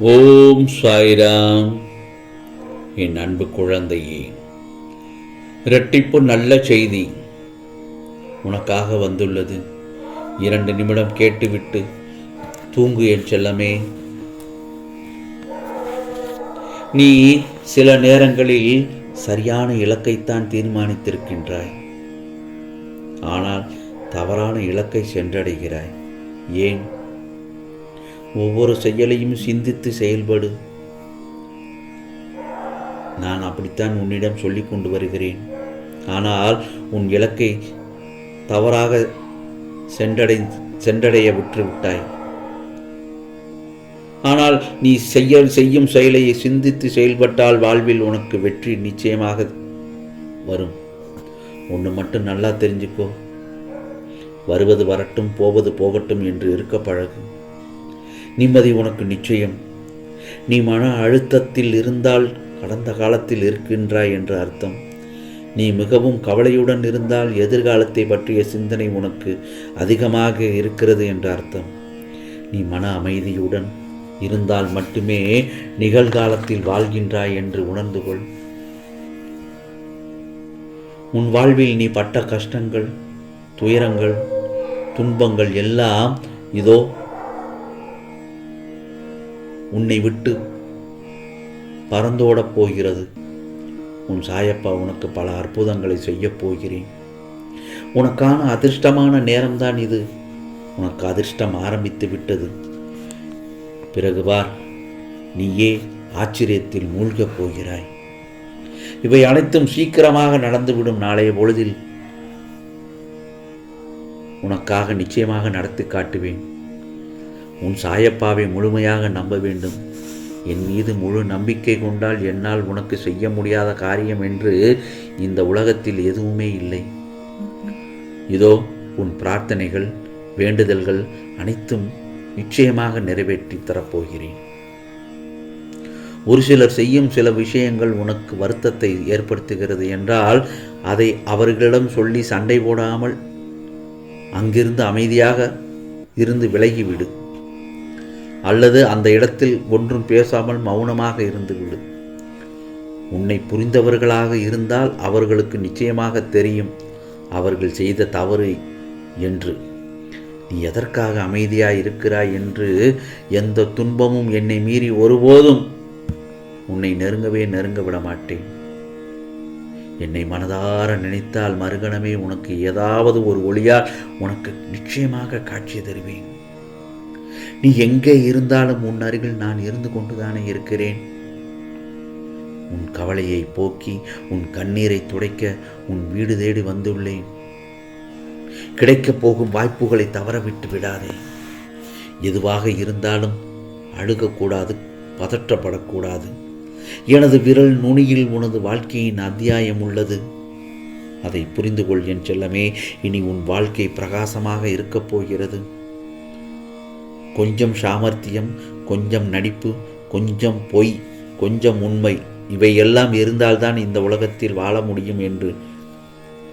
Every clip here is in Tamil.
ஓம் சாய்ராம். என் அன்பு குழந்தையே இரட்டிப்பு நல்ல செய்தி உனக்காக வந்துள்ளது. இரண்டு நிமிடம் கேட்டுவிட்டு தூங்கு என் செல்லமே. நீ சில நேரங்களில் சரியான இலக்கைத்தான் தீர்மானித்திருக்கின்றாய். ஆனால் தவறான இலக்கை சென்றடைகிறாய். ஏன்? ஒவ்வொரு செயலையும் சிந்தித்து செயல்படு. நான் அப்படித்தான் உன்னிடம் சொல்லிக் கொண்டு வருகிறேன். ஆனால் உன் இலக்கை தவறாக சென்றடை சென்றடைய விட்டுவிட்டாய் ஆனால் நீ செய்ய செய்யும் செயலை சிந்தித்து செயல்பட்டால் வாழ்வில் உனக்கு வெற்றி நிச்சயமாக வரும். ஒன்று மட்டும் நல்லா தெரிஞ்சுக்கோ. வருவது வரட்டும் போவது போகட்டும் என்று இருக்க பழகு. நிம்மதி உனக்கு நிச்சயம். நீ மன அழுத்தத்தில் இருந்தால் கடந்த காலத்தில் இருக்கின்றாய் என்று அர்த்தம். நீ மிகவும் கவலையுடன் இருந்தால் எதிர்காலத்தை பற்றிய சிந்தனை உனக்கு அதிகமாக இருக்கிறது என்று அர்த்தம். நீ மன அமைதியுடன் இருந்தால் மட்டுமே நிகழ்காலத்தில் வாழ்கின்றாய் என்று உணர்ந்து கொள். உன் வாழ்வில் நீ பட்ட கஷ்டங்கள் துயரங்கள் துன்பங்கள் எல்லாம் இதோ உன்னை விட்டு பறந்தோடப் போகிறது. உன் சாயப்பா உனக்கு பல அற்புதங்களை செய்யப் போகிறேன். உனக்கான அதிர்ஷ்டமான நேரம்தான் இது. உனக்கு அதிர்ஷ்டம் ஆரம்பித்து விட்டது. பிறகு பார் நீயே ஆச்சரியத்தில் மூழ்கப் போகிறாய். இவை அனைத்தும் சீக்கிரமாக நடந்துவிடும் நாளைய பொழுதில் உனக்காக நிச்சயமாக நடத்தி காட்டுவேன். உன் சாயப்பாவை முழுமையாக நம்ப வேண்டும். என் மீது முழு நம்பிக்கை கொண்டால் என்னால் உனக்கு செய்ய முடியாத காரியம் என்று இந்த உலகத்தில் எதுவுமே இல்லை. இதோ உன் பிரார்த்தனைகள் வேண்டுதல்கள் அனைத்தும் நிச்சயமாக நிறைவேற்றி தரப்போகிறேன். ஒரு சிலர் செய்யும் சில விஷயங்கள் உனக்கு வருத்தத்தை ஏற்படுத்துகிறது என்றால் அதை அவர்களிடம் சொல்லி சண்டை போடாமல் அங்கிருந்து அமைதியாக இருந்து விலகிவிடு. அல்லது அந்த இடத்தில் ஒன்றும் பேசாமல் மௌனமாக இருந்துவிடு. உன்னை புரிந்தவர்களாக இருந்தால் அவர்களுக்கு நிச்சயமாக தெரியும் அவர்கள் செய்த தவறு என்று. நீ எதற்காக அமைதியாக இருக்கிறாய் என்று எந்த துன்பமும் என்னை மீறி ஒருபோதும் உன்னை நெருங்கவே நெருங்க விட மாட்டேன் என்னை மனதார நினைத்தால் மறுகணமே உனக்கு ஏதாவது ஒரு ஒளியால் உனக்கு நிச்சயமாக காட்சி தருவேன். நீ எங்கே இருந்தாலும் உன் அருகில் நான் இருந்து கொண்டுதானே இருக்கிறேன். உன் கவலையை போக்கி உன் கண்ணீரை துடைக்க உன் வீடு தேடி வந்துள்ளேன். கிடைக்கப் போகும் வாய்ப்புகளை தவறவிட்டு விடாதே. எதுவாக இருந்தாலும் அழுகக்கூடாது பதற்றப்படக்கூடாது. எனது விரல் நுனியில் உனது வாழ்க்கையின் அத்தியாயம் உள்ளது. அதை புரிந்து கொள் என் செல்லமே இனி உன் வாழ்க்கை பிரகாசமாக இருக்கப் போகிறது. கொஞ்சம் சாமர்த்தியம் கொஞ்சம் நடிப்பு கொஞ்சம் பொய் கொஞ்சம் உண்மை இவையெல்லாம் இருந்தால்தான் இந்த உலகத்தில் வாழ முடியும் என்று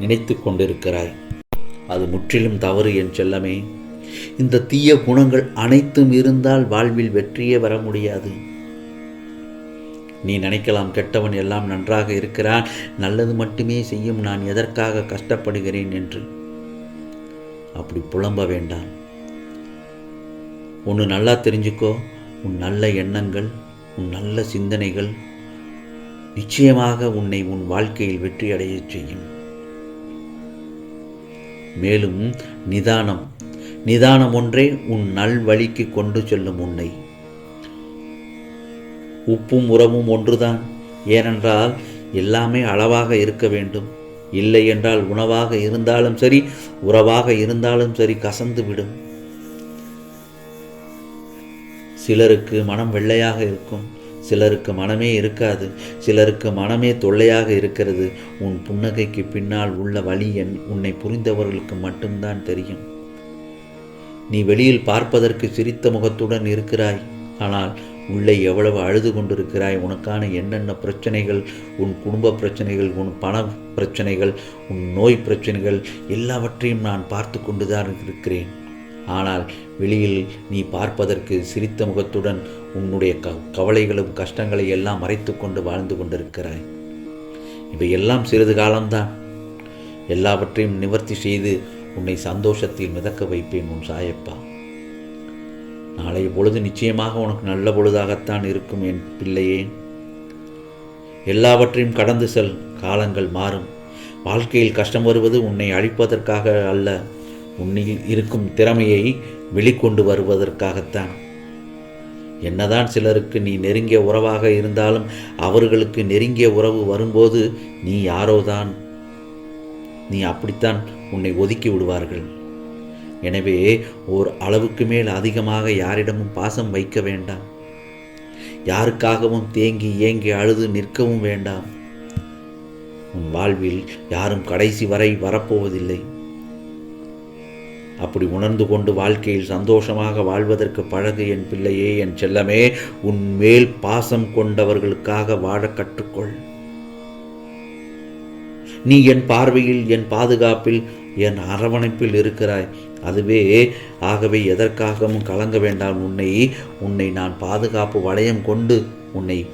நினைத்து கொண்டிருக்கிறாய். அது முற்றிலும் தவறு என் செல்லமே. இந்த தீய குணங்கள் அனைத்தும் இருந்தால் வாழ்வில் வெற்றியே வர முடியாது. நீ நினைக்கலாம் கெட்டவன் எல்லாம் நன்றாக இருக்கிறான் நல்லது மட்டுமே செய்யும் நான் எதற்காக கஷ்டப்படுகிறேன் என்று. அப்படி புலம்ப வேண்டாம். ஒன்று நல்லா தெரிஞ்சுக்கோ உன் நல்ல எண்ணங்கள் உன் நல்ல சிந்தனைகள் நிச்சயமாக உன்னை உன் வாழ்க்கையில் வெற்றி அடைய செய்யும். மேலும் நிதானம். நிதானம் ஒன்றே உன் நல் வழிக்கு கொண்டு செல்லும் உன்னை. உப்பும் உரமும் ஒன்றுதான். ஏனென்றால் எல்லாமே அளவாக இருக்க வேண்டும். இல்லை என்றால் உணவாக இருந்தாலும் சரி உறவாக இருந்தாலும் சரி கசந்து விடும். சிலருக்கு மனம் வெள்ளையாக இருக்கும் சிலருக்கு மனமே இருக்காது சிலருக்கு மனமே தொல்லையாக இருக்கிறது. உன் புன்னகைக்கு பின்னால் உள்ள வழி என் உன்னை புரிந்தவர்களுக்கு மட்டும்தான் தெரியும். நீ வெளியில் பார்ப்பதற்கு சிரித்த முகத்துடன் இருக்கிறாய் ஆனால் உள்ளே எவ்வளவு அழுது கொண்டிருக்கிறாய் உனக்கான என்னென்ன பிரச்சனைகள் உன் குடும்ப பிரச்சனைகள் உன் பண பிரச்சனைகள் உன் நோய் பிரச்சனைகள் எல்லாவற்றையும் நான் பார்த்து கொண்டுதான் இருக்கிறேன். ஆனால் வெளியில் நீ பார்ப்பதற்கு சிரித்த முகத்துடன் உன்னுடைய க கவலைகளும் கஷ்டங்களை எல்லாம் மறைத்து கொண்டு வாழ்ந்து கொண்டிருக்கிறாய். இவையெல்லாம் சிறிது காலம்தான். எல்லாவற்றையும் நிவர்த்தி செய்து உன்னை சந்தோஷத்தில் மிதக்க வைப்பேன் உன் சாயப்பா. நாளைய பொழுது நிச்சயமாக உனக்கு நல்ல பொழுதாகத்தான் இருக்கும் என் பிள்ளையே. எல்லாவற்றையும் கடந்து செல். காலங்கள் மாறும். வாழ்க்கையில் கஷ்டம் வருவது உன்னை அழிப்பதற்காக அல்ல. உன்னில் இருக்கும் திறமையை வெளிக்கொண்டு வருவதற்காகத்தான். என்னதான் சிலருக்கு நீ நெருங்கிய உறவாக இருந்தாலும் அவர்களுக்கு நெருங்கிய உறவு வரும்போது நீ யாரோதான்? நீ அப்படித்தான் உன்னை ஒதுக்கி விடுவார்கள். எனவே ஓர் அளவுக்கு மேல் அதிகமாக யாரிடமும் பாசம் வைக்க வேண்டாம். யாருக்காகவும் தேங்கி ஏங்கி அழுது நிற்கவும் வேண்டாம். உன் வாழ்வில் யாரும் கடைசி வரை வரப்போவதில்லை. அப்படி உணர்ந்து கொண்டு வாழ்க்கையில் சந்தோஷமாக வாழ்வதற்கு பழகு என் பிள்ளையே என் செல்லமே உன் மேல் பாசம் கொண்டவர்களுக்காக வாழ கற்றுக்கொள். நீ என் பார்வையில் என் பாதுகாப்பில் என் அரவணைப்பில் இருக்கிறாய். அதுவே ஆகவே எதற்காகவும் கலங்க வேண்டாம் உன்னை உன்னை நான் பாதுகாப்பு வளையம் கொண்டு உன்னை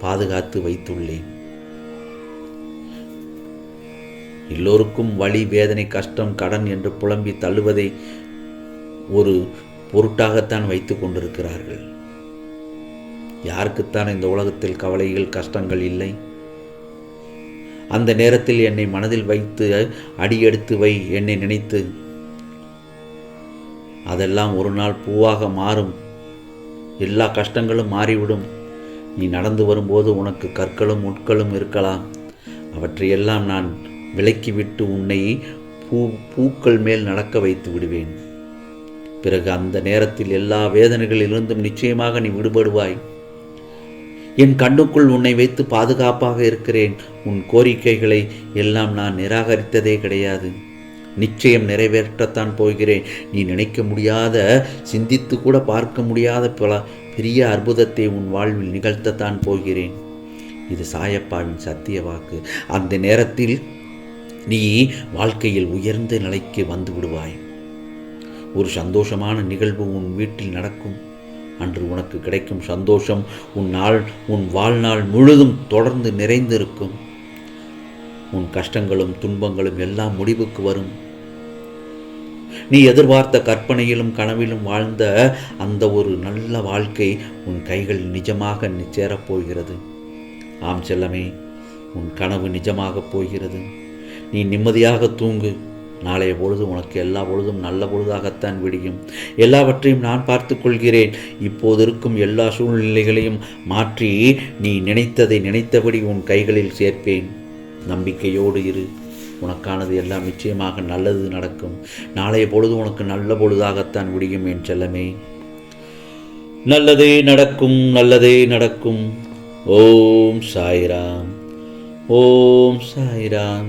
பாதுகாத்து வைத்துள்ளேன். எல்லோருக்கும் வழி வேதனை கஷ்டம் கடன் என்று புலம்பி தள்ளுவதை ஒரு பொருட்டாகத்தான் வைத்து கொண்டிருக்கிறார்கள். யாருக்குத்தான் இந்த உலகத்தில் கவலைகள் கஷ்டங்கள் இல்லை? அந்த நேரத்தில் என்னை மனதில் வைத்து அடியெடுத்து வை என்னை நினைத்து. அதெல்லாம் ஒரு நாள் பூவாக மாறும். எல்லா கஷ்டங்களும் மாறிவிடும். நீ நடந்து வரும்போது உனக்கு கற்களும் முட்களும் இருக்கலாம். அவற்றையெல்லாம் நான் விலக்கிவிட்டு உன்னை பூ பூக்கள் மேல் நடக்க வைத்து விடுவேன். பிறகு அந்த நேரத்தில் எல்லா வேதனைகளிலிருந்தும் நிச்சயமாக நீ விடுபடுவாய். என் கண்ணுக்குள் உன்னை வைத்து பாதுகாப்பாக இருக்கிறேன். உன் கோரிக்கைகளை எல்லாம் நான் நிராகரித்ததே கிடையாது. நிச்சயம் நிறைவேற்றத்தான் போகிறேன். நீ நினைக்க முடியாத சிந்தித்து கூட பார்க்க முடியாத பல பெரிய அற்புதத்தை உன் வாழ்வில் நிகழ்த்தத்தான் போகிறேன். இது சாயப்பாவின் சத்திய வாக்கு. அந்த நேரத்தில் நீ வாழ்க்கையில் உயர்ந்த நிலைக்கு வந்து விடுவாய். ஒரு சந்தோஷமான நிகழ்வு உன் வீட்டில் நடக்கும். அன்று உனக்கு கிடைக்கும் சந்தோஷம் உன் நாள் உன் வாழ்நாள் முழுதும் தொடர்ந்து நிறைந்திருக்கும். உன் கஷ்டங்களும் துன்பங்களும் எல்லாம் முடிவுக்கு வரும். நீ எதிர்பார்த்த கற்பனையிலும் கனவிலும் வாழ்ந்த அந்த ஒரு நல்ல வாழ்க்கை உன் கைகள் நிஜமாக சேரப்போகிறது ஆம் செல்லமே உன் கனவு நிஜமாகப் போகிறது. நீ நிம்மதியாக தூங்கு. நாளைய பொழுது உனக்கு எல்லா பொழுதும் நல்ல பொழுதாகத்தான் விடியும். எல்லாவற்றையும் நான் பார்த்து கொள்கிறேன். இப்போது இருக்கும் எல்லா சூழ்நிலைகளையும் மாற்றி நீ நினைத்ததை நினைத்தபடி உன் கைகளில் சேர்ப்பேன். நம்பிக்கையோடு இரு. உனக்கானது எல்லாம் நிச்சயமாக நல்லது நடக்கும். நாளைய பொழுது உனக்கு நல்ல பொழுதாகத்தான் விடியும் என் செல்லமே. நல்லதே நடக்கும் நல்லதே நடக்கும். ஓம் சாய்ராம். ஓம் சாய்ராம்.